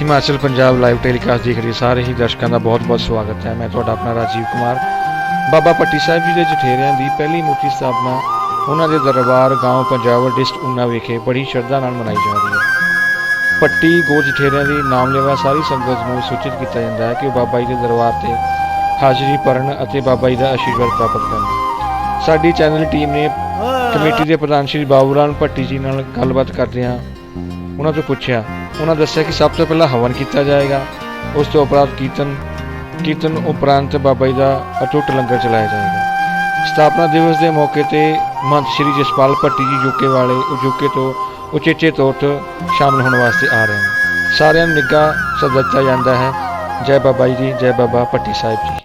Himachal Punjab live telecast ਦੇਖ ਰਹੇ ਸਾਰੇ ਹੀ ਦਰਸ਼ਕਾਂ ਦਾ ਬਹੁਤ-ਬਹੁਤ ਸਵਾਗਤ ਹੈ। ਮੈਂ ਤੁਹਾਡਾ ਆਪਣਾ ਰਾਜੀਵ ਕੁਮਾਰ। ਬਾਬਾ ਪੱਟੀ ਸਾਹਿਬ ਜੀ ਦੇ ਜਠੇਰਿਆਂ ਦੀ ਪਹਿਲੀ ਮੂਰਤੀ ਸਥਾਪਨਾ ਉਹਨਾਂ ਦੇ ਦਰਬਾਰ ਗਾਂਵ ਪੰਜਾਬ ਡਿਸਟ੍ਰਿਕਟ ਉਨਾ ਵਿਖੇ ਬੜੀ ਸ਼ਰਧਾ ਨਾਲ ਮਨਾਈ ਜਾ ਰਹੀ ਹੈ। ਪੱਟੀ ਗੋ ਜਠੇਰਿਆਂ ਦੀ ਨਾਮਲੇਵਾ ਸਾਰੀ ਸੰਗਤ ਨੂੰ ਸੂਚਿਤ ਕੀਤਾ ਜਾਂਦਾ ਹੈ ਕਿ ਉਹ ਬਾਬਾ ਜੀ ਦੇ ਦਰਬਾਰ ਤੇ ਹਾਜ਼ਰੀ ਭਰਨ ਅਤੇ ਬਾਬਾ ਜੀ ਦਾ ਆਸ਼ੀਰਵਾਦ ਪ੍ਰਾਪਤ ਕਰਨ। ਸਾਡੀ ਚੈਨਲ ਟੀਮ ਨੇ ਕਮੇਟੀ ਦੇ ਪ੍ਰਧਾਨ ਸ਼੍ਰੀ ਬਾਬੂ ਰਾਮ ਭੱਟੀ ਜੀ ਨਾਲ ਗੱਲਬਾਤ ਕਰਦਿਆਂ ਉਹਨਾਂ ਤੋਂ ਪੁੱਛਿਆ ਉਹਨਾਂ ਦੱਸਿਆ ਕਿ ਸਭ ਤੋਂ ਪਹਿਲਾਂ ਹਵਨ ਕੀਤਾ ਜਾਏਗਾ। ਉਸ ਤੋਂ ਉਪਰੰਤ ਕੀਰਤਨ ਕੀਰਤਨ ਉਪਰੰਤ ਬਾਬਾ ਜੀ ਦਾ ਅਟੁੱਟ ਲੰਗਰ ਚਲਾਇਆ ਜਾਏਗਾ। ਸਥਾਪਨਾ ਦਿਵਸ ਦੇ ਮੌਕੇ ਤੇ ਮੰਤ ਸ਼੍ਰੀ ਜਸਪਾਲ ਭੱਟੀ ਜੀ ਯੂਕੇ ਵਾਲੇ ਯੂਕੇ ਤੋਂ ਉਚੇਚੇ ਤੌਰ ਤੇ ਸ਼ਾਮਲ ਹੋਣ ਵਾਸਤੇ ਆ ਰਹੇ ਹਨ। ਸਾਰਿਆਂ ਨੂੰ ਨਿੱਘਾ ਸੱਦਾ ਦਿੱਤਾ ਜਾਂਦਾ ਹੈ। ਜੈ ਬਾਬਾ ਜੀ ਦੀ, ਜੈ ਬਾਬਾ ਭੱਟੀ ਸਾਹਿਬ ਜੀ।